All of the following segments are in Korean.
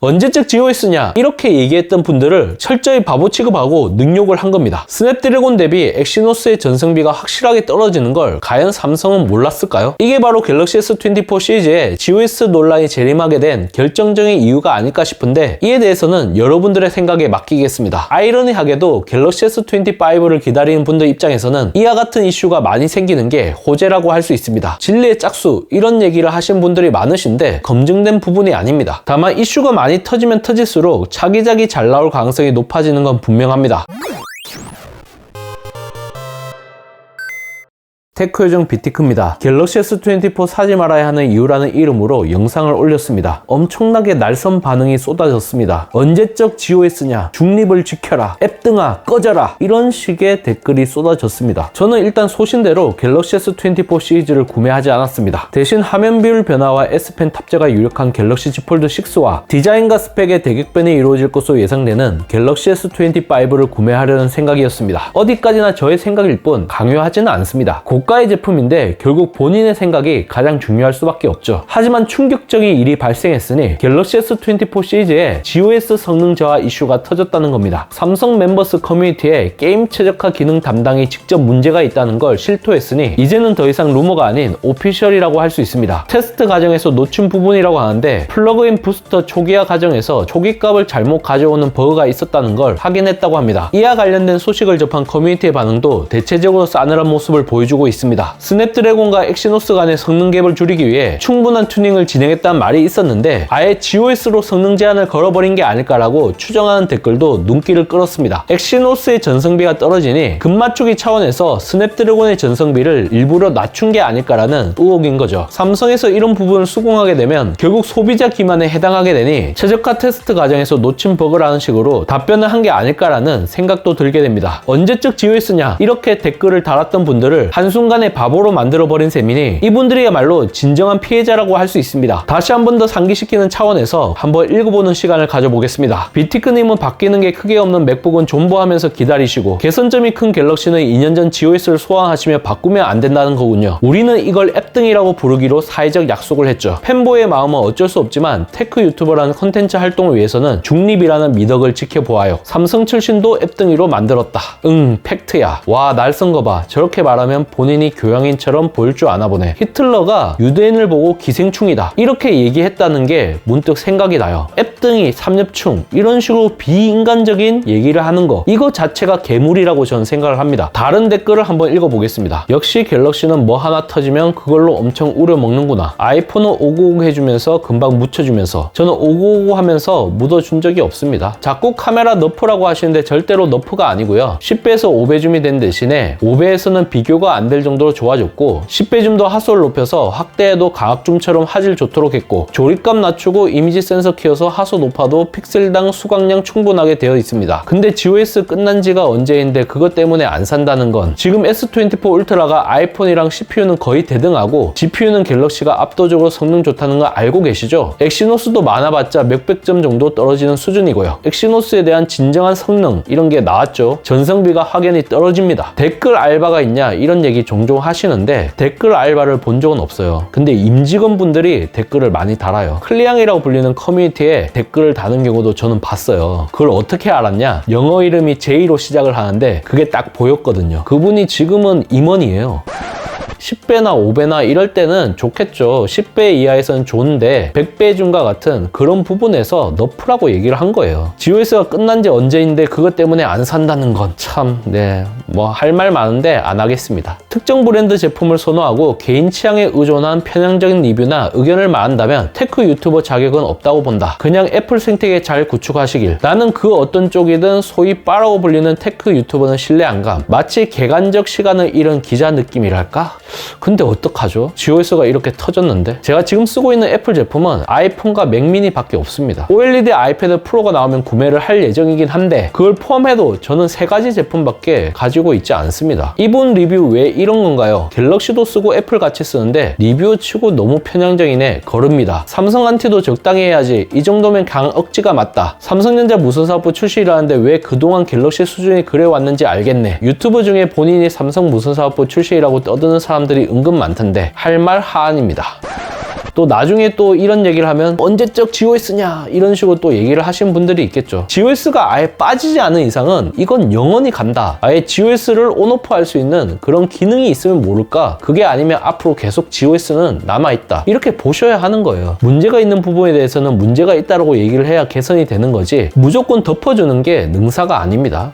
언제적 GOS냐 이렇게 얘기했던 분들을 철저히 바보 취급하고 능욕을 한 겁니다. 스냅드래곤 대비 엑시노스의 전성비가 확실하게 떨어지는 걸 과연 삼성은 몰랐을까요? 이게 바로 갤럭시 S24 시리즈에 GOS 논란이 재림하게 된 결정적인 이유가 아닐까 싶은데 이에 대해서는 여러분들의 생각에 맡기겠습니다. 아이러니하게도 갤럭시 S25를 기다리는 분들 입장에서는 이와 같은 이슈가 많이 생기는 게 호재라고 할 수 있습니다. 진리의 짝수 이런 얘기를 하신 분들이 많으신데 검증된 부분이 아닙니다. 다만 이슈가 많이 터지면 터질수록 차기작이 잘 나올 가능성이 높아지는 건 분명합니다. 테크 요정 비티크입니다. 갤럭시 S24 사지 말아야 하는 이유라는 이름으로 영상을 올렸습니다. 엄청나게 날선 반응이 쏟아졌습니다. 언제적 GOS냐? 중립을 지켜라. 앱 등아 꺼져라. 이런 식의 댓글이 쏟아졌습니다. 저는 일단 소신대로 갤럭시 S24 시리즈를 구매하지 않았습니다. 대신 화면 비율 변화와 S펜 탑재가 유력한 갤럭시 Z 폴드 6와 디자인과 스펙의 대격변이 이루어질 것으로 예상되는 갤럭시 S25를 구매하려는 생각이었습니다. 어디까지나 저의 생각일 뿐 강요하지는 않습니다. 고가의 제품인데 결국 본인의 생각이 가장 중요할 수밖에 없죠. 하지만 충격적인 일이 발생했으니 갤럭시 S24 시리즈에 GOS 성능 저하 이슈가 터졌다는 겁니다. 삼성 멤버스 커뮤니티에 게임 최적화 기능 담당이 직접 문제가 있다는 걸 실토했으니 이제는 더 이상 루머가 아닌 오피셜이라고 할 수 있습니다. 테스트 과정에서 놓친 부분이라고 하는데 플러그인 부스터 초기화 과정에서 초기 값을 잘못 가져오는 버그가 있었다는 걸 확인했다고 합니다. 이와 관련된 소식을 접한 커뮤니티의 반응도 대체적으로 싸늘한 모습을 보여주고 있습니다. 스냅드래곤과 엑시노스 간의 성능 갭을 줄이기 위해 충분한 튜닝을 진행했다는 말이 있었는데 아예 GOS로 성능 제한을 걸어버린 게 아닐까라고 추정하는 댓글도 눈길을 끌었습니다. 엑시노스의 전성비가 떨어지니 급맞추기 차원에서 스냅드래곤의 전성비를 일부러 낮춘 게 아닐까라는 의혹인 거죠. 삼성에서 이런 부분을 수긍하게 되면 결국 소비자 기만에 해당하게 되니 최적화 테스트 과정에서 놓친 버그라는 식으로 답변을 한 게 아닐까라는 생각도 들게 됩니다. 언제적 GOS냐 이렇게 댓글을 달았던 분들을 한순간 에 바보로 만들어버린 셈이니 이분들이야말로 진정한 피해자라고 할 수 있습니다. 다시 한 번 더 상기시키는 차원에서 한번 읽어보는 시간을 가져보겠습니다. 비티크님은 바뀌는 게 크게 없는 맥북은 존버하면서 기다리시고 개선점이 큰 갤럭시는 2년 전 GOS를 소환하시며 바꾸면 안 된다는 거군요. 우리는 이걸 앱 등이라고 부르기로 사회적 약속을 했죠. 팬보의 마음은 어쩔 수 없지만 테크 유튜버라는 컨텐츠 활동을 위해서는 중립이라는 미덕을 지켜보아요. 삼성 출신도 앱 등이로 만들었다. 응, 팩트야. 와, 날선 거 봐. 저렇게 말하면 본 인이 교양인처럼 보일 줄 아나 보네. 히틀러가 유대인을 보고 기생충이다. 이렇게 얘기했다는 게 문득 생각이 나요. 앱등이 삼엽충 이런 식으로 비인간적인 얘기를 하는 거 이거 자체가 괴물이라고 저는 생각을 합니다. 다른 댓글을 한번 읽어보겠습니다. 역시 갤럭시는 뭐 하나 터지면 그걸로 엄청 우려먹는구나. 아이폰은 590 해주면서 금방 묻혀주면서 저는 590 하면서 묻어준 적이 없습니다. 자꾸 카메라 너프라고 하시는데 절대로 너프가 아니고요. 10배에서 5배 줌이 된 대신에 5배에서는 비교가 안될 정도로 좋아졌고 10배 줌더 하소를 높여서 확대해도 강압줌처럼 화질 좋도록 했고 조립감 낮추고 이미지 센서 키워서 하소 높아도 픽셀당 수강량 충분하게 되어 있습니다. 근데 GOS 끝난 지가 언제인데 그것 때문에 안 산다는 건 지금 S24 울트라가 아이폰이랑 CPU는 거의 대등하고 GPU는 갤럭시가 압도적으로 성능 좋다는 거 알고 계시죠? 엑시노스도 많아봤자 몇백 점 정도 떨어지는 수준이고요. 엑시노스에 대한 진정한 성능 이런 게 나왔죠. 전성비가 확연히 떨어집니다. 댓글 알바가 있냐 이런 얘기 종종 하시는데 댓글 알바를 본 적은 없어요. 근데 임직원분들이 댓글을 많이 달아요. 클리앙이라고 불리는 커뮤니티에 댓글을 다는 경우도 저는 봤어요. 그걸 어떻게 알았냐? 영어 이름이 J로 시작을 하는데 그게 딱 보였거든요. 그분이 지금은 임원이에요. 10배나 5배나 이럴 때는 좋겠죠. 10배 이하에서는 좋은데 100배 중과 같은 그런 부분에서 너프라고 얘기를 한 거예요. GOS가 끝난 지 언제인데 그것 때문에 안 산다는 건 참, 네, 뭐 할 말 많은데 안 하겠습니다. 특정 브랜드 제품을 선호하고 개인 취향에 의존한 편향적인 리뷰나 의견을 말한다면 테크 유튜버 자격은 없다고 본다. 그냥 애플 생태계 잘 구축하시길. 나는 그 어떤 쪽이든 소위 빠라고 불리는 테크 유튜버는 신뢰 안 감. 마치 개간적 시간을 잃은 기자 느낌이랄까? 근데 어떡하죠? GOS가 이렇게 터졌는데? 제가 지금 쓰고 있는 애플 제품은 아이폰과 맥미니 밖에 없습니다. OLED 아이패드 프로가 나오면 구매를 할 예정이긴 한데 그걸 포함해도 저는 세 가지 제품밖에 가지고 있지 않습니다. 이분 리뷰 왜 이런 건가요? 갤럭시도 쓰고 애플 같이 쓰는데 리뷰 치고 너무 편향적이네 거릅니다. 삼성한테도 적당히 해야지 이 정도면 강 억지가 맞다. 삼성전자 무선 사업부 출시라는데 왜 그동안 갤럭시 수준이 그래 왔는지 알겠네. 유튜브 중에 본인이 삼성 무선 사업부 출시라고 떠드는 사람 들이 은근 많던데 할 말 하안입니다. 또 나중에 또 이런 얘기를 하면 언제적 GOS냐 이런 식으로 또 얘기를 하시는 분들이 있겠죠. GOS가 아예 빠지지 않은 이상은 이건 영원히 간다. 아예 GOS를 온오프 할 수 있는 그런 기능이 있으면 모를까? 그게 아니면 앞으로 계속 GOS는 남아있다. 이렇게 보셔야 하는 거예요. 문제가 있는 부분에 대해서는 문제가 있다라고 얘기를 해야 개선이 되는 거지 무조건 덮어주는 게 능사가 아닙니다.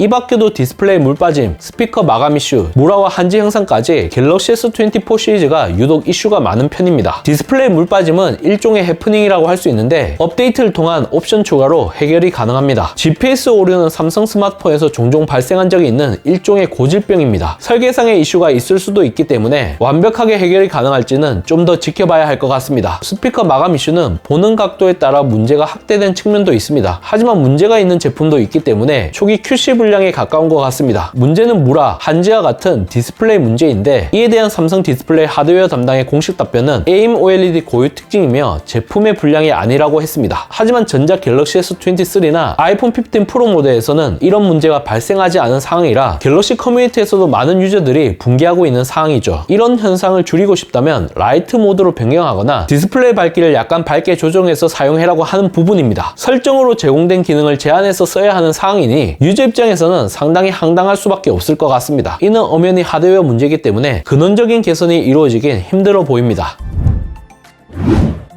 이 밖에도 디스플레이 물 빠짐, 스피커 마감 이슈, 무라와 한지 형상까지 갤럭시 S24 시리즈가 유독 이슈가 많은 편입니다. 디스플레이 물 빠짐은 일종의 해프닝이라고 할 수 있는데 업데이트를 통한 옵션 추가로 해결이 가능합니다. GPS 오류는 삼성 스마트폰에서 종종 발생한 적이 있는 일종의 고질병입니다. 설계상의 이슈가 있을 수도 있기 때문에 완벽하게 해결이 가능할지는 좀 더 지켜봐야 할 것 같습니다. 스피커 마감 이슈는 보는 각도에 따라 문제가 확대된 측면도 있습니다. 하지만 문제가 있는 제품도 있기 때문에 초기 QC 불량에 가까운 것 같습니다. 문제는 무라, 한지와 같은 디스플레이 문제인데 이에 대한 삼성 디스플레이 하드웨어 담당의 공식 답변은 AIM OLED 고유 특징이며 제품의 불량이 아니라고 했습니다. 하지만 전작 갤럭시 S23나 아이폰 15 프로 모델에서는 이런 문제가 발생하지 않은 상황이라 갤럭시 커뮤니티에서도 많은 유저들이 붕괴하고 있는 상황이죠. 이런 현상을 줄이고 싶다면 라이트 모드로 변경하거나 디스플레이 밝기를 약간 밝게 조정해서 사용해라고 하는 부분입니다. 설정으로 제공된 기능을 제한해서 써야 하는 상황이니 유저 입장에서 는 상당히 황당할 수밖에 없을 것 같습니다. 이는 엄연히 하드웨어 문제이기 때문에 근원적인 개선이 이루어지긴 힘들어 보입니다.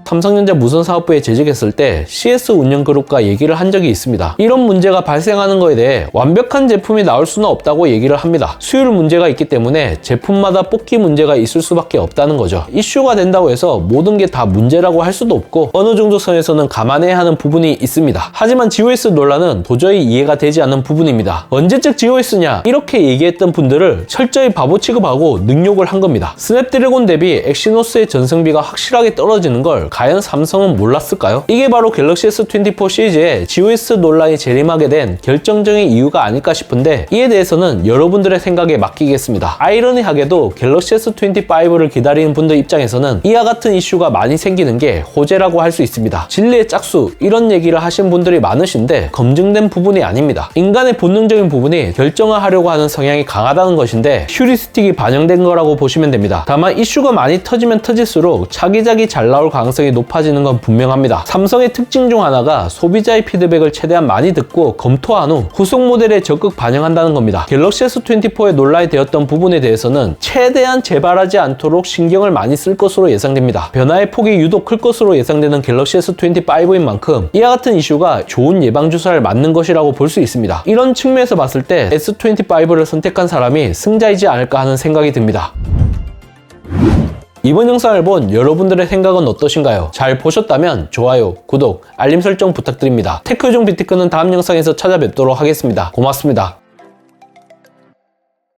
삼성전자 무선 사업부에 재직했을 때 CS 운영그룹과 얘기를 한 적이 있습니다. 이런 문제가 발생하는 것에 대해 완벽한 제품이 나올 수는 없다고 얘기를 합니다. 수율 문제가 있기 때문에 제품마다 뽑기 문제가 있을 수밖에 없다는 거죠. 이슈가 된다고 해서 모든 게 다 문제라고 할 수도 없고 어느 정도 선에서는 감안해야 하는 부분이 있습니다. 하지만 GOS 논란은 도저히 이해가 되지 않는 부분입니다. 언제적 GOS냐 이렇게 얘기했던 분들을 철저히 바보 취급하고 능욕을 한 겁니다. 스냅드래곤 대비 엑시노스의 전성비가 확실하게 떨어지는 걸 과연 삼성은 몰랐을까요? 이게 바로 갤럭시 S24 시리즈에 GOS 논란이 재림하게 된 결정적인 이유가 아닐까 싶은데 이에 대해서는 여러분들의 생각에 맡기겠습니다. 아이러니하게도 갤럭시 S25를 기다리는 분들 입장에서는 이와 같은 이슈가 많이 생기는 게 호재라고 할 수 있습니다. 진리의 짝수 이런 얘기를 하신 분들이 많으신데 검증된 부분이 아닙니다. 인간의 본능적인 부분이 결정화하려고 하는 성향이 강하다는 것인데 휴리스틱이 반영된 거라고 보시면 됩니다. 다만 이슈가 많이 터지면 터질수록 차기작이 잘 나올 가능성이 높아지는 건 분명합니다. 삼성의 특징 중 하나가 소비자의 피드백을 최대한 많이 듣고 검토한 후 후속 모델에 적극 반영한다는 겁니다. 갤럭시 S24에 논란이 되었던 부분에 대해서는 최대한 재발하지 않도록 신경을 많이 쓸 것으로 예상됩니다. 변화의 폭이 유독 클 것으로 예상되는 갤럭시 S25인 만큼 이와 같은 이슈가 좋은 예방주사를 맞는 것이라고 볼 수 있습니다. 이런 측면에서 봤을 때 S25를 선택한 사람이 승자이지 않을까 하는 생각이 듭니다. 이번 영상을 본 여러분들의 생각은 어떠신가요? 잘 보셨다면 좋아요, 구독, 알림 설정 부탁드립니다. 테크종 비티크는 다음 영상에서 찾아뵙도록 하겠습니다. 고맙습니다.